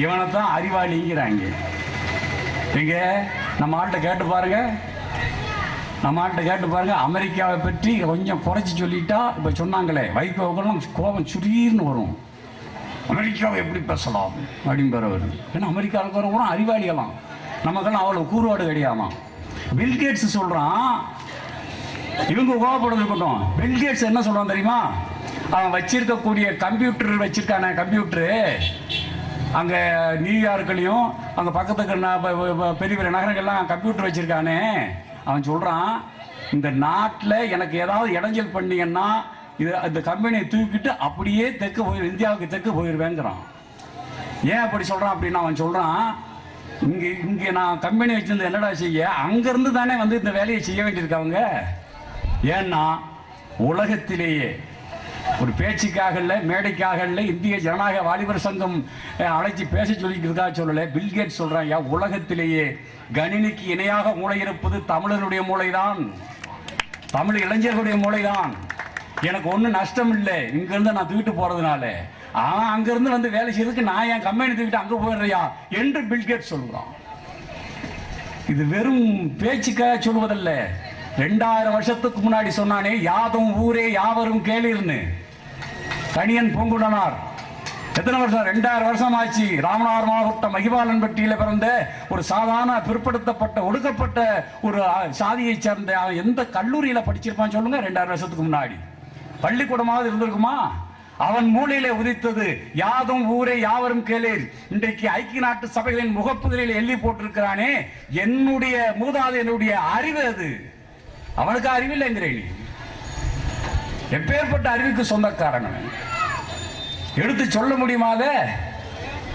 இவனை தான் அறிவாளிங்கிறாங்க. எங்க? நம்ம ஆட்ட கேட்டு பாருங்க. நம்ம ஆட்ட கேட்டு பாருங்க. அமெரிக்காவை பற்றி கொஞ்சம் குறைச்சி சொல்லிட்டா இப்போ சொன்னாங்களே வைகோக்கெல்லாம் கோபம் சுரீர்னு வரும். அமெரிக்காவை எப்படி பேசலாம் அப்படிங்கிற அவர் ஏன்னா அமெரிக்காவுக்கு வரவங்க அறிவாளியலாம் நமக்கெல்லாம் அவ்வளோ கூறுபாடு கிடையாமா? பில்கேட்ஸ் சொல்கிறான் இவங்க கோவப்படம் இருக்கட்டும் பில்கேட்ஸ் என்ன சொல்றான் தெரியுமா? அவன் வச்சிருக்கக்கூடிய கம்ப்யூட்டர் வச்சிருக்கான கம்ப்யூட்டரு அங்கே நியூயார்க்லேயும் அங்கே பக்கத்துக்கு ந- பெரிய பெரிய நகரங்கள்லாம் கம்ப்யூட்டர் வச்சுருக்கானே. அவன் சொல்கிறான் இந்த நாட்டில் எனக்கு ஏதாவது இடைஞ்சல் பண்ணீங்கன்னா இது இந்த கம்பெனியை தூக்கிட்டு அப்படியே தெற்கு போய் இந்தியாவுக்கு தெற்கு போயிடுவேங்கிறான் ஏன் அப்படி சொல்கிறான் அப்படின்னு அவன் சொல்கிறான் இங்கே இங்கே நான் கம்பெனி வச்சிருந்த என்னடா செய்ய? அங்கேருந்து தானே வந்து இந்த வேலையை செய்ய வேண்டியிருக்காங்க ஏன்னா உலகத்திலேயே ஒரு பேச்சுக்காக இல்லை மேடைக்காக இல்லை இந்திய ஜனநாயக வாலிபர் சங்கம் அழைச்சி பேச சொல்லிக்கிறதா சொல்லலை. பில்கேட் சொல்கிறான் யா உலகத்திலேயே கணினிக்கு இணையாக மூளை இருப்பது தமிழனுடைய மூளைதான். தமிழ் இளைஞர்களுடைய மூளைதான். எனக்கு ஒன்றும் நஷ்டம் இல்லை. இங்கேருந்து நான் தூக்கிட்டு போகிறதுனால ஆனால் அங்கேருந்து வந்து வேலை செய்யறதுக்கு நான் என் கம்பெனி தூக்கிட்டு அங்கே போயிடுறியா? என்று பில்கேட் சொல்கிறான் இது வெறும் பேச்சுக்காக சொல்வதல்ல. ரெண்டாயிரம் வருஷத்துக்கு முன்னாடி சொன்னானே யாதும் ஊரே யாவரும் கேளிர்னு. கணியன் பூங்குடனார். எத்தனை வருஷம்? ரெண்டாயிரம் வருஷம் ஆச்சு ராமநாதர் மாவட்டம் மகிபாலன் பட்டியில பிறந்த ஒரு சாதாரண பிற்படுத்தப்பட்ட ஒடுக்கப்பட்ட ஒரு சாதியை சாதியைச் சேர்ந்த அவன் எந்த கல்லூரியில படிச்சிருப்பான்னு சொல்லுங்க? ரெண்டாயிரம் வருஷத்துக்கு முன்னாடி. பள்ளிக்கூடமாவது இருந்திருக்குமா? அவன் மூலையிலே உதித்தது யாதும் ஊரே யாவரும் கேளீர். இன்றைக்கு ஐக்கிய நாட்டு சபைகளின் முகப்புதலில் எள்ளி போட்டிருக்கிறானே. என்னுடைய மூதாதையனுடைய அறிவு அது. அவனுக்கு அறிவில்லைங்கிறேன் எப்பேற்பட்ட அறிவுக்கு சொந்தக்காரன். எடுத்து சொல்ல முடியுமாத?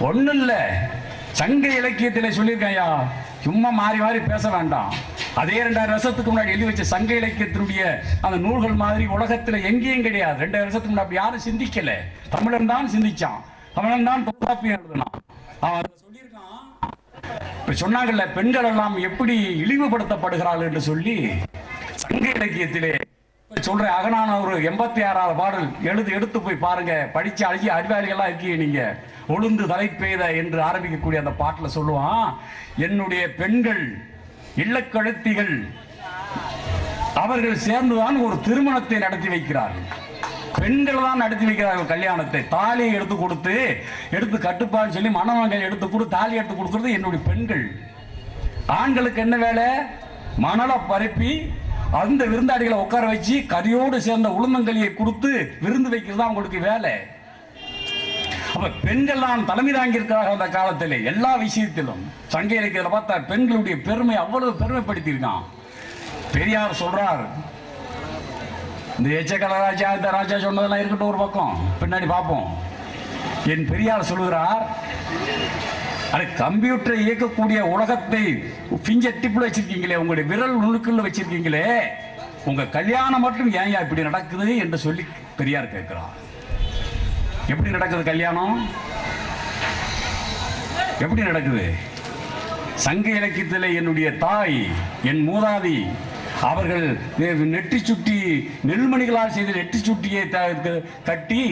ஒண்ணும் இல்ல சங்க இலக்கியத்தில் சொல்லியிருக்கையா சும்மா மாறி மாறி பேச வேண்டாம். அதே ரெண்டாயிரம் வருஷத்துக்கு முன்னாடி எழுதி வச்ச சங்க இலக்கியத்தினுடைய அந்த நூல்கள் மாதிரி உலகத்துல எங்கேயும் கிடையாது. ரெண்டாயிரம் வருஷத்துக்கு முன்னாடி அப்படி யாரும் சிந்திக்கல. தமிழன் தான் சிந்திச்சான். தமிழன் தான் தொல்காப்பியம் எழுதினான். அவன் சொல்லியிருக்கான். இப்ப சொன்னாங்கல்ல பெண்கள் எல்லாம் எப்படி இழிவுபடுத்தப்படுகிறார்கள் என்று சொல்லி சங்க இலக்கியத்திலே சொல்றேன் அகனான ஒரு எண்பத்தி ஆறாவது பாடல் எழுது எடுத்து போய் பாருங்க. படிச்சு அழகி அறிவாளிகளா இருக்கீங்க நீங்க. ஒழுந்து தலை பெய்த என்று ஆரம்பிக்கக்கூடிய அந்த பாட்டில் சொல்லுவான் என்னுடைய பெண்கள் இல்லக்கழுத்திகள் அவர்கள் சேர்ந்துதான் ஒரு திருமணத்தை நடத்தி வைக்கிறார்கள். பெண்கள் தான் நடத்தி வைக்கிறார்கள் கல்யாணத்தை. தாலியை எடுத்து கொடுத்து எடுத்து கட்டுப்பாடு சொல்லி மணமகள் எடுத்து கொடு தாலி எடுத்து கொடுக்கறது என்னுடைய பெண்கள். ஆண்களுக்கு என்ன வேலை? மணலை பரப்பி அந்த விருந்தாளிகளை உட்கார வச்சு கறியோடு சேர்ந்த உளுந்தங்களியை கொடுத்து விருந்து வைக்கிறது தான் உங்களுக்கு வேலை. அப்ப பெண்கள் தான் தலைமை தாங்கியிருக்கிறார்கள் அந்த காலத்தில் எல்லா விஷயத்திலும். சங்க இலக்கியத்தில் பார்த்தா பெண்களுடைய பெருமை அவ்வளவு பெருமைப்படுத்தியிருக்கான். பெரியார் சொல்றார் இந்த எச்சக்கல ராஜா இந்த ராஜா சொன்னதெல்லாம் இருக்கட்டும் ஒரு பக்கம் பின்னாடி பார்ப்போம். என் பெரியார் சொல்கிறார் அது கம்ப்யூட்டரை இயக்கக்கூடிய உலகத்தை பிஞ்சர் டிப்பில் வச்சிருக்கீங்களே உங்களுடைய விரல் நுணுக்குள்ள வச்சிருக்கீங்களே உங்க கல்யாணம் மட்டும் ஏன் இப்படி நடக்குது என்று சொல்லி பெரியார் கேட்கிறார். எப்படி நடக்குது கல்யாணம்? எப்படி நடக்குது? சங்க இலக்கியத்தில் என்னுடைய தாய் என் மூதாதி அவர்கள் நெற்றி சுட்டி நெல்மணிகளால் செய்த நெற்றி சுட்டியை த- கட்டி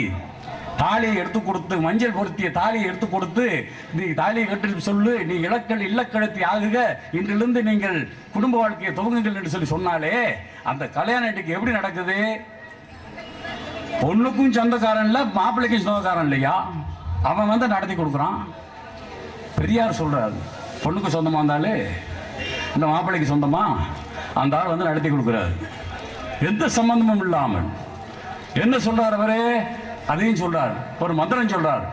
தாலியை எடுத்து கொடுத்து மஞ்சள் பொருத்திய தாலியை எடுத்து கொடுத்து நீ தாலியை கட்டி சொல்லு நீ இலக்கள் இல்லக்கடத்தி ஆகுக. இன்றிலிருந்து நீங்கள் குடும்ப வாழ்க்கையை துவங்குங்கள் என்று சொல்லி சொன்னாலே அந்த கல்யாண இன்னைக்கு எப்படி நடக்குது? பொண்ணுக்கும் சொந்தக்காரன் இல்லை மாப்பிள்ளைக்கும் சொந்தக்காரன் இல்லையா? அவன் வந்து நடத்தி கொடுக்குறான். பெரியார் சொல்றாரு பொண்ணுக்கு சொந்தமா இருந்தாலே இந்த மாப்பிள்ளைக்கு சொந்தமா? அந்த ஆள் வந்து நடத்தி கொடுக்குறாரு. எந்த சம்பந்தமும் இல்லாமல். என்ன சொல்றார் அவரே? அதையும் சொல்றார். ஒரு மந்திரம் சொல்றார்.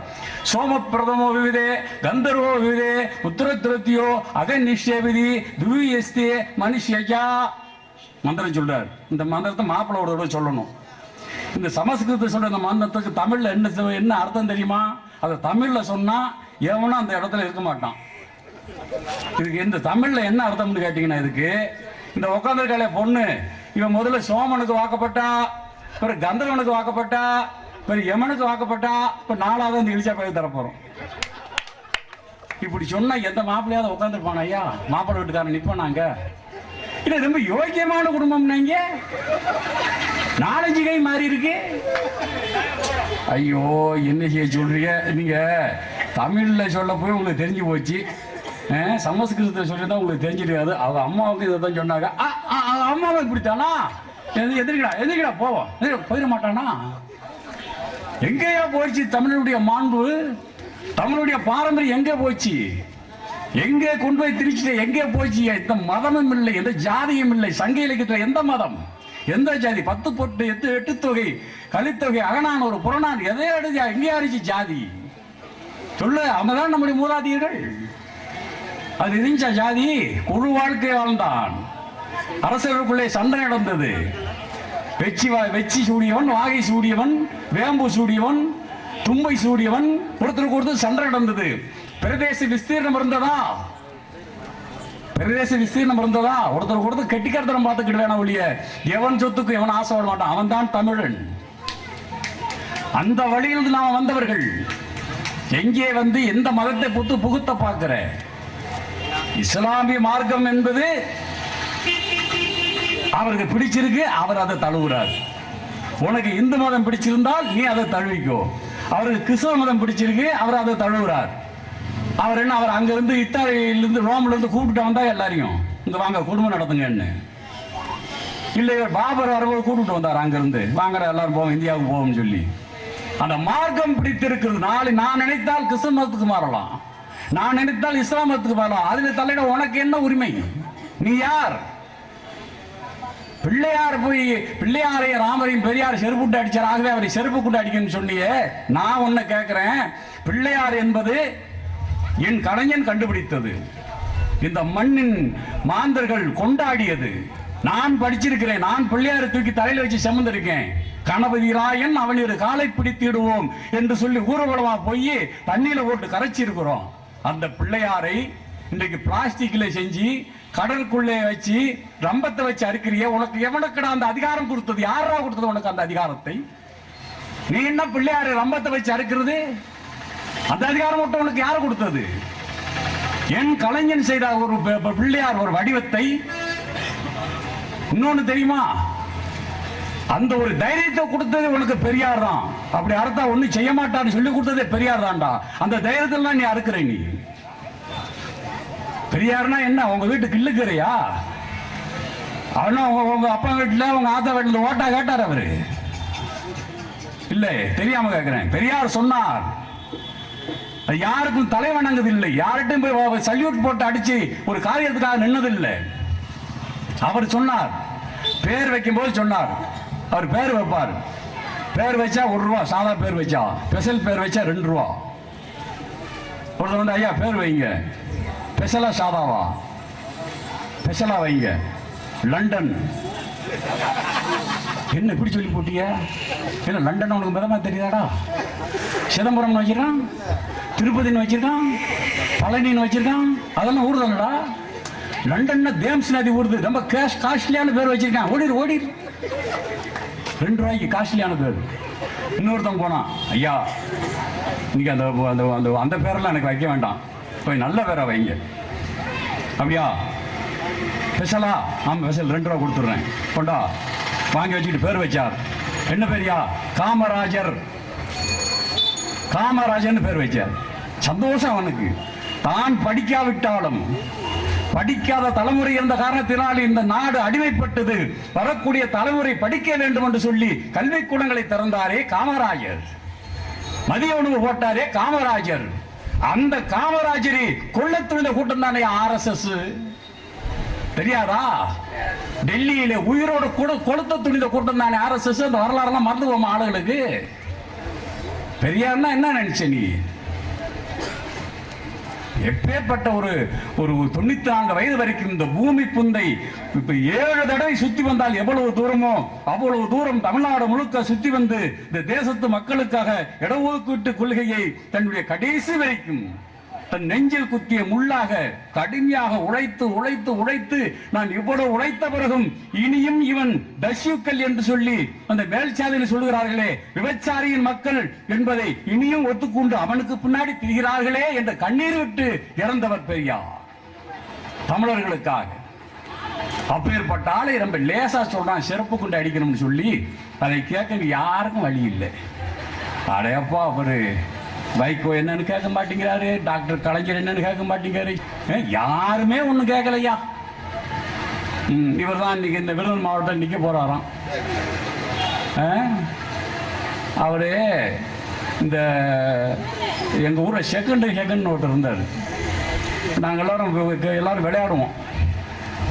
சோம பிரதமோ விவிதே கந்தர்வோ விவிதே உத்தரத்திரத்தியோ அகநிஷேவிதி துவியஸ்தே மனுஷயா மந்திரம் சொல்றார். இந்த மந்திரத்தை மாப்பிள்ளோட சொல்லணும். இந்த சமஸ்கிருத சொல்ற இந்த மந்திரத்துக்கு தமிழ்ல என்ன என்ன அர்த்தம் தெரியுமா? அதை தமிழ்ல சொன்னா எவனும் அந்த இடத்துல இருக்க மாட்டான். இதுக்கு இந்த தமிழ்ல என்ன அர்த்தம்னு கேட்டீங்கன்னா இதுக்கு இந்த உட்காந்துருக்காளே பொண்ணு இவன் முதல்ல சோமனுக்கு வாக்கப்பட்டா அப்புறம் கந்தர்வனுக்கு வாக்கப்பட்டா இப்போ எமனுக்கு வாக்கப்பட்டா இப்போ நாலாவது அந்த இழிச்சா பயிர் தரப்போறோம். இப்படி சொன்னால் எந்த மாப்பிள்ளையாவது உட்காந்துருப்பான் ஐயா? மாப்பிள்ளை வீட்டுக்காரன் நிப்பானாங்க. இல்லை ரொம்ப யோக்கியமான குடும்பம் நீங்க நாலஞ்சு கை மாறி இருக்கு. ஐயோ என்ன செய்ய சொல்றீங்க? நீங்க தமிழில் சொல்ல போய் உங்களுக்கு தெரிஞ்சு போச்சு. சமஸ்கிருதத்தை சொல்லி தான் உங்களுக்கு தெரிஞ்சிருக்காது. அவ அம்மாவுக்கு இதை தான் சொன்னாங்க ஆ, ஆ, அம்மாவை இப்படித்தானா? எதிர்க்கடா எதிர்க்கடா போவோம். போயிட மாட்டானா? எங்கேயா போயிடுச்சு தமிழனுடைய மாண்பு? தமிழுடைய பாரம்பரியம் எங்கே போச்சு? எங்கே கொண்டு போய் திருச்சிட்டு எங்கே போச்சு? எந்த மதமும் இல்லை எந்த ஜாதியும் இல்லை சங்க இலக்கியத்தில் எந்த மதம்? எந்த ஜாதி? பத்து பொட்டு எட்டு எட்டு தொகை கலித்தொகை அகனான் ஒரு புறநான் எதை அடிச்சு எங்கேயா அடிச்சு ஜாதி. சொல்லு அவங்க தான் நம்முடைய மூதாதையர்கள். அது இருந்துச்சா ஜாதி குழு வாழ்க்கை வாழ்ந்தான் அரசர்களுக்குள்ளே சண்டை நடந்தது. வெச்சி வா- வெச்சி சூடியவன் வாகை சூடியவன் வேம்பு சூடியவன் தும்பை சூடியவன் ஒருத்தருக்கு ஒருத்தர் சண்டை நடந்தது. பிரதேச விஸ்தீர்ணம் இருந்ததா? பிரதேச விஸ்தீர்ணம் இருந்ததா? ஒருத்தருக்கு ஒருத்தர் கெட்டிக்கரத்தனம் பார்த்துக்கிட்டு வேணாம் ஒழிய. எவன் சொத்துக்கு எவன் ஆசைப்பட மாட்டான். அவன் தான் தமிழன். அந்த வழியில் நாம் வந்தவர்கள் எங்கே வந்து எந்த மதத்தை புத்து புகுத்த பார்க்கிற? இஸ்லாமிய மார்க்கம் என்பது அவருக்கு பிடிச்சிருக்கு அவர் அதை தழுவுறார். உனக்கு இந்து மதம் பிடிச்சிருந்தால் நீ அதை தழுவிக்கோ. அவருக்கு கிறிஸ்தவ மதம் பிடிச்சிருக்கு அவர் அதை தழுவுறார். அவர் என்ன அவர் அங்கிருந்து இத்தாலியிலிருந்து ரோம்ல இருந்து கூப்பிட்டு வந்தா எல்லாரையும்? இங்க வாங்க குடும்பம் நடத்துங்கன்னு இல்லை பாபர் வரும்போது கூப்பிட்டு வந்தார் அங்கிருந்து. வாங்குற எல்லாரும் போவோம் இந்தியாவுக்கு போவோம்னு சொல்லி. அந்த மார்க்கம் பிடித்திருக்கிறது நாளை நான் நினைத்தால் கிறிஸ்தவ மதத்துக்கு மாறலாம். நான் நினைத்தால் இஸ்லாம் மதத்துக்கு மாறலாம். அதில் தலையிட உனக்கு என்ன உரிமை? நீ யார்? பிள்ளையார் போய் பிள்ளையாரையும் ராமரையும் பெரியார் செருப்புட்டு அடிச்சார். ஆகவே அவரை செருப்பு கூட்டு அடிக்கணும்னு சொன்னியே. நான் உன்னை கேட்கிறேன் பிள்ளையார் என்பது என் கலைஞன் கண்டுபிடித்தது. இந்த மண்ணின் மாந்தர்கள் கொண்டாடியது. நான் படிச்சிருக்கிறேன். நான் பிள்ளையாரை தூக்கி தலையில வச்சு செமந்திருக்கேன். கணபதி ராயன் அவனிரு காலை பிடித்திடுவோம் என்று சொல்லி ஊர்வலமா போய் தண்ணியில போட்டு கரைச்சி இருக்கிறோம் அந்த பிள்ளையாரை இன்றைக்கு பிளாஸ்டிக்ல செஞ்சு கடலுக்குள்ளே வச்சு ரம்பத்தை வச்சு அறுக்கிறிய உனக்கு எவனுக்குடா அந்த அதிகாரம் கொடுத்தது? யாரா கொடுத்தது உனக்கு அந்த அதிகாரத்தை? நீ என்ன பிள்ளையாரு ரம்பத்தை வச்சு அறுக்கிறது? அந்த அதிகாரம் மட்டும் உனக்கு யார் கொடுத்தது? என் கலைஞன் செய்த ஒரு பிள்ளையார் ஒரு வடிவத்தை இன்னொன்னு தெரியுமா? அந்த ஒரு தைரியத்தை கொடுத்தது உனக்கு பெரியார் தான் அப்படி அறுத்தா ஒன்றும் செய்ய மாட்டான்னு சொல்லி கொடுத்ததே பெரியார் தான்டா அந்த தைரியத்தில் தான் நீ அறுக்கிற நீ. பெரியார்னா என்ன? உங்க வீட்டு கிள்ளுக்கிறையா அவனா உங்க அப்பா வீட்டுல உங்க ஆத்தா வீட்டுல ஓட்டா கேட்டார் அவரு. இல்ல தெரியாம கேட்கிறேன். பெரியார் சொன்னார் யாருக்கும் தலை வணங்குது இல்லை யார்கிட்டையும் போய் சல்யூட் போட்டு அடிச்சு ஒரு காரியத்துக்காக நின்னதில்லை. அவர் சொன்னார் பேர் வைக்கும்போது சொன்னார். அவர் பேர் வைப்பார். பேர் வச்சா ஒரு ரூபா சாதா பேர் வச்சா. ஸ்பெஷல் பேர் வச்சா ரெண்டு ரூபா. ஒருத்தர் வந்து ஐயா பேர் வைங்க. பெசலா சாதாவா பெசலா வைங்க. லண்டன் என்ன இப்படி சொல்லி போட்டிய? என்ன லண்டன் உனக்கு மிதமா தெரியாதா? சிதம்பரம்னு வச்சிருக்கான் திருப்பதின்னு வச்சிருக்கான் பழனின்னு வச்சிருக்கான் அதெல்லாம் ஊர் தானடா லண்டன்ல தேம்ஸ் நதி ஊருது. ரொம்ப கேஷ் காஸ்ட்லியான பேர் வச்சிருக்கான். ஓடிடு ஓடிடு ரெண்டு ரூபாய்க்கு காஸ்ட்லியான பேர். இன்னொருத்தன் போனான். ஐயா இன்னைக்கு அந்த அந்த அந்த அந்த பேரெல்லாம் எனக்கு வைக்க வேண்டாம். போய் நல்ல பேரை வைங்க. அப்படியா? ஸ்பெஷலா? ஆமாம் ஸ்பெஷல் ரெண்டு ரூபா கொடுத்துட்றேன். கொண்டா. வாங்கி வச்சுக்கிட்டு பேர் வச்சார். என்ன பேரியா? காமராஜர். காமராஜர்னு பேர் வச்சார். சந்தோஷம் அவனுக்கு. தான் படிக்காவிட்டாலும் படிக்காத தலைமுறை இருந்த காரணத்தினால் இந்த நாடு அடிமைப்பட்டது. வரக்கூடிய தலைமுறை படிக்க வேண்டும் என்று சொல்லி கல்விக்கூடங்களை திறந்தாரே காமராஜர். மதிய உணவு போட்டாரே காமராஜர். அந்த காமராஜரி கொள்ளத் துணிந்த கூட்டம் தானே ஆர்எஸ்எஸ்? தெரியாதா? டெல்லியில உயிரோட கூட கொளுத்த துணிந்த கூட்டம் தானே ஆர்எஸ்எஸ்? அந்த வரலாறுலாம் மறந்து போமா ஆளுகளுக்கு? பெரியார்னா என்ன நினைச்ச நீ? எப்பேற்பட்ட ஒரு ஒரு தொண்ணூத்தி நான்கு வயது வரைக்கும் இந்த பூமி புந்தை இப்ப ஏழு தடவை சுத்தி வந்தால் எவ்வளவு தூரமோ அவ்வளவு தூரம் தமிழ்நாடு முழுக்க சுத்தி வந்து இந்த தேசத்து மக்களுக்காக இடஒதுக்கீட்டு கொள்கையை தன்னுடைய கடைசி வரைக்கும் தன் நெஞ்சில் குத்திய முள்ளாக கடுமையாக உழைத்து உழைத்து உழைத்து நான் இவ்வளவு உழைத்த பிறகும் இனியும் இவன் தஷ்யுக்கள் என்று சொல்லி அந்த மேல்சாதியில் சொல்லுகிறார்களே விபச்சாரியின் மக்கள் என்பதை இனியும் ஒத்துக்கொண்டு அவனுக்கு பின்னாடி திரிகிறார்களே என்ற கண்ணீர் விட்டு இறந்தவர் பெரியார். தமிழர்களுக்காக. அப்பேற்பட்ட ஆளை ரொம்ப லேசா சொல்றான் சிறப்பு கொண்டு அடிக்கணும்னு சொல்லி அதை கேட்க யாருக்கும் வழி இல்லை. அடையப்பா அவரு. வைகோ என்னன்னு கேட்க மாட்டேங்கிறாரு டாக்டர் கலைஞர் என்னன்னு கேட்க மாட்டேங்கிறாரு. யாருமே ஒன்றும் கேட்கலையா? ம் இவர் தான் இன்னைக்கு இந்த விருதுநகர் மாவட்டம் நிற்க போகிறாராம் அவர் இந்த எங்கள் ஊரில் செகண்ட் செகண்ட் ஒருத்தர் இருந்தார். நாங்கள் எல்லோரும் எல்லோரும் விளையாடுவோம்.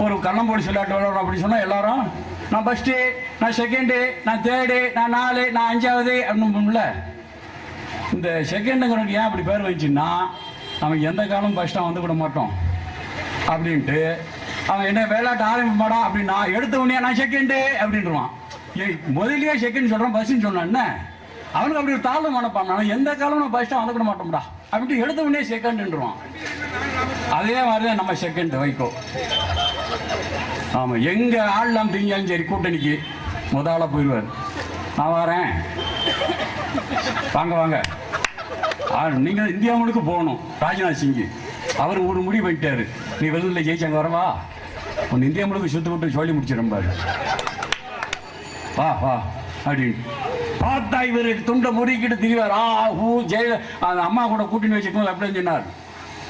ஒரு கண்ணம்போடி விளையாட்டு விளையாடுறோம் அப்படின்னு சொன்னால் எல்லாரும் நான் ஃபஸ்ட்டு நான் செகண்டு நான் தேர்டு நான் நாலு நான் அஞ்சாவது அப்படின்னு இந்த செகண்டுங்கிறவனுக்கு ஏன் அப்படி பேர் வந்துச்சுன்னா அவன் எந்த காலம் ஃபஸ்ட்டாக வந்து விட மாட்டோம். அப்படின்ட்டு அவன் என்ன விளையாட்டு ஆரம்பிப்பாடா அப்படின்னா எடுத்த உடனே நான் செகண்டு அப்படின்றான் ஏய் முதலியே செகண்ட் சொல்கிறான் பஸ்ஸுன்னு சொன்னான் அவனுக்கு அப்படி ஒரு தாழ்வு மனப்பான் நான் எந்த காலம் நான் ஃபஸ்ட்டாக வந்துவிட மாட்டோம்டா. அப்படின்ட்டு எடுத்த உடனே செகண்டுன்றான் அதே மாதிரி தான் நம்ம செகண்ட் வைக்கோ ஆமாம் எங்கே ஆள்லாம் தெரிஞ்சாலும் சரி கூட்டணிக்கு முதல்ல போயிடுவார். நான் வரேன். வாங்க வாங்க. ஆ, நீங்க இந்தியா முழுக்க போகணும். ராஜ்நாத் சிங்கு. அவர் ஒரு முடிவு பண்ணிட்டாரு. நீ வெளியில் ஜெயிச்சாங்க வரவா? உன் இந்தியா முழுக்க சுத்து விட்டு சொல்லி முடிச்சிடும் வா வா. அப்படின்னு. பார்த்தா இவர் துண்டை முறுக்கிட்டு திரிவார். ஆ ஹூ ஜெய அந்த அம்மா கூட கூட்டின்னு வச்சுக்கோங்க அப்படின்னு சொன்னார்.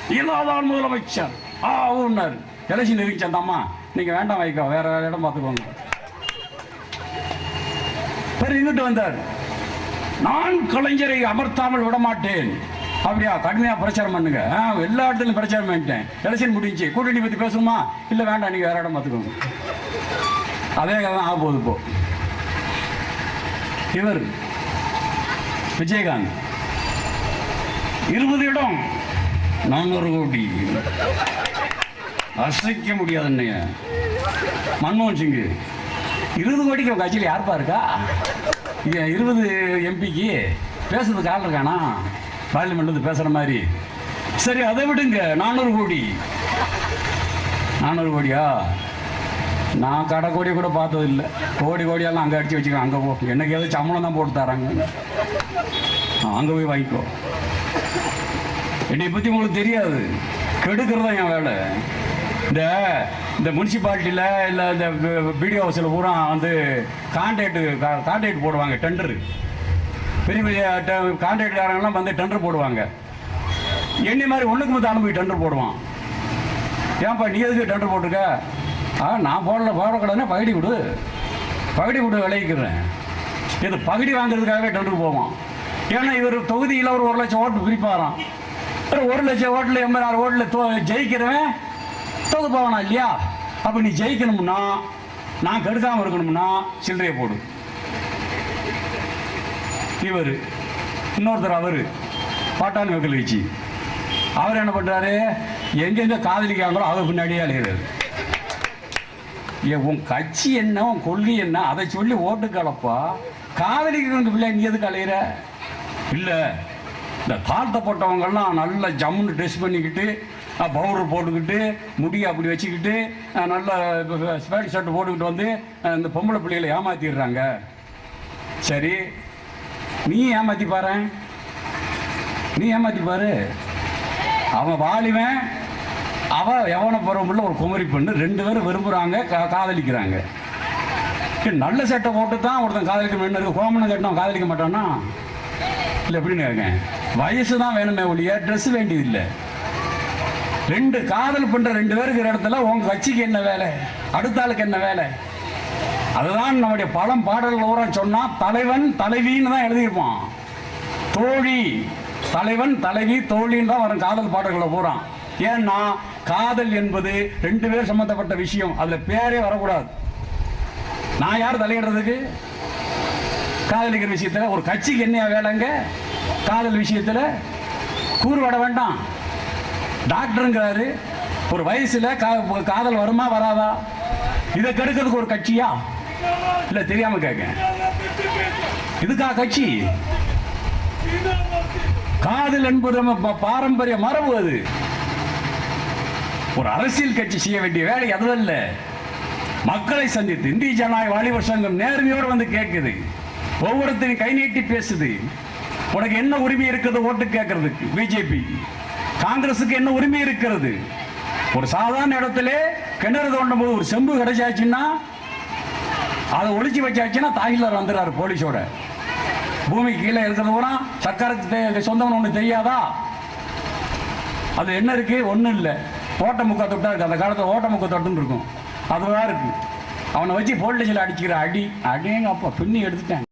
இல்லாதான் முதலமைச்சர். ஆ ஊன்னார். எலெக்ஷன் இருந்துச்சு அந்த அம்மா. நீங்கள் வேண்டாம் வைக்கோ வேற வேற இடம் பார்த்துக்கோங்க. பிறகு இங்கிட்டு வந்தார். நான் கலைஞரை அமர்த்தாமல் விடமாட்டேன். அப்படியா கடுமையா பிரச்சாரம் பண்ணுங்க. ஆ, எல்லா இடத்துலையும் பிரச்சாரம் பண்ணிட்டேன். எலெக்ஷன் முடிஞ்சு கூட்டணி பத்தி பேசணுமா? இல்ல வேண்டாம் நீங்க வேற இடம் பார்த்துக்கோங்க. அதே கதை ஆக போகுது இப்போ. இவர் விஜயகாந்த். இருபது இடம். நானூறு கோடி. அசைக்க முடியாது மன்மோகன் சிங்கு. இருபது கோடிக்கு உங்க கட்சியில் யாருப்பா இருக்கா? இருபது எம்பிக்கு பேசுறதுக்கு ஆள் இருக்கானா? பார்லிமெண்ட் வந்து பேசுற மாதிரி. சரி அதை விடுங்க. நானூறு கோடி. நானூறு கோடியா? நான் கடை கோடி கூட பார்த்தது இல்லை கோடி கோடியெல்லாம் அங்கே அடிச்சு வச்சுக்கோ அங்கே போ. எனக்கு ஏதோ சம்பளம் தான் போட்டு தராங்க. அங்கே போய் வாங்கிக்கோ. என்னை பற்றி உங்களுக்கு தெரியாது. கெடுக்கிறது தான் என் வேலை. இந்த இந்த முனிசிபாலிட்டியில் இல்லை இந்த பிடிஓ ஹவுஸில் பூரா வந்து கான்ட்ராக்டு கான்ட்ராக்ட் போடுவாங்க டெண்டரு பெரிய பெரிய கான்ட்ராக்டுக்காரங்கெல்லாம் வந்து டெண்டர் போடுவாங்க. என்னை மாதிரி ஒன்றுக்கு மொத்தம் அனுப்பி டெண்டர் போடுவான். ஏன்பா நீ எதுக்கு டெண்டர் போட்டிருக்க? ஆ நான் போடல போடக்கூடாதுன்னா பகடி கொடு பகடி கொடு விளைவிக்கிறேன். இது பகடி வாங்குறதுக்காகவே டெண்டர் போவான். ஏன்னா இவர் தொகுதியில் ஒரு ஒரு லட்சம் ஓட்டு பிரிப்பாராம். ஒரு ஒரு லட்சம் ஓட்டில் எண்பது ஆறு ஓட்டில் தோ ஜெயிக்கிறவன் போவனா இல்லையா? அப்போ நீ ஜெயிக்கணும்னா நான் கெடுக்காமல் இருக்கணும்னா சில்லறையை போடு. இவர். இன்னொருத்தர் அவர். பாட்டான் மக்கள் வச்சு அவர் என்ன பண்ணுறாரு எங்கெங்க காதலிக்காங்களோ அவர் பின்னாடியே அலைகிறாரு ஏ உன் கட்சி என்ன? உன் கொள்கை என்ன? அதை சொல்லி ஓட்டு கலப்பா? காதலிக்கிறவங்க பிள்ளை நீ எதுக்கு அலையிற இல்லை. இந்த தாழ்த்தப்பட்டவங்கள்லாம் நல்ல ஜம்முன்னு ட்ரெஸ் பண்ணிக்கிட்டு பவுடர் போட்டுக்கிட்டு முடியை அப்படி வச்சுக்கிட்டு நல்ல ஸ்பேண்ட் ஷர்ட் போட்டுக்கிட்டு வந்து இந்த பொம்பளை பிள்ளைகளை ஏமாத்திடுறாங்க. சரி நீ ஏமாத்தி பாரு. நீ ஏமாத்தி பாரு. அவன் வாலிவன். அவன் எவன பருவமுள்ள ஒரு குமரி பெண்ணு. ரெண்டு பேரும் விரும்புகிறாங்க கா- காதலிக்கிறாங்க. சரி, நல்ல சட்டை போட்டு தான் ஒருத்தன் காதலிக்க என்ன இருக்கு. கோமணம் கட்டினவன் காதலிக்க மாட்டானா இல்லை எப்படின்னு கேட்கேன் வயசு தான் வேணுமே ஒழிய ட்ரெஸ் வேண்டியதில்லை. ரெண்டு காதல் பண்ற ரெண்டு பேருக்கு இடத்துல உங்க கட்சிக்கு என்ன வேலை? அடுத்த ஆளுக்கு என்ன வேலை? அதுதான் நம்முடைய பழம் பாடல்கள் பூரா சொன்னா தலைவன் தலைவின்னு தான் எழுதியிருப்பான். தோழி தலைவன் தலைவி தோழின்னு தான் வரும் காதல் பாடல்களை பூரா. ஏன்னா காதல் என்பது ரெண்டு பேர் சம்பந்தப்பட்ட விஷயம். அதுல பேரே வரக்கூடாது. நான் யார் தலையிடுறதுக்கு? காதலிக்கிற விஷயத்துல ஒரு கட்சிக்கு என்ன வேலைங்க? காதல் விஷயத்துல கூறுபட வேண்டாம். டாக்டருங்கிறாரு. ஒரு வயசுல கா- காதல் வருமா வராதா? இதை கெடுக்கிறதுக்கு ஒரு கட்சியா? இல்லை தெரியாம கேட்க. இதுக்கா கட்சி? காதல் என்பது நம்ம பாரம்பரிய மரபு அது. ஒரு அரசியல் கட்சி செய்ய வேண்டிய வேலை அதுவல்ல. மக்களை சந்தித்து இந்திய ஜனநாயக வாலிபர் சங்கம் நேர்மையோடு வந்து கேட்குது. ஒவ்வொருத்தரையும் கை நீட்டி பேசுது. உனக்கு என்ன உரிமை இருக்குது ஓட்டு கேட்கறதுக்கு பிஜேபி காங்கிரஸுக்கு என்ன உரிமை இருக்கிறது? ஒரு சாதாரண இடத்துல கிணறு தோண்டும் போது ஒரு செம்பு கிடைச்சாச்சுன்னா அதை ஒழிச்சு வச்சாச்சுன்னா தாய்லார் வந்துடுறாரு போலீஸோட. பூமி கீழே இருக்கிறது பூரா சர்க்காருக்கு தெ- சொந்தம்னு ஒன்று தெரியாதா? அது என்ன இருக்கு? ஒன்றும் இல்லை. ஓட்ட முக்க தொட்டா இருக்கு. அந்த காலத்தில் ஓட்ட முக்க தொட்டுன்னு இருக்கும். அதுவாக இருக்கு. அவனை வச்சு போலீஸில் அடிச்சுக்கிற அடி அடிங்க அப்பா பின்னி எடுத்துட்டேன்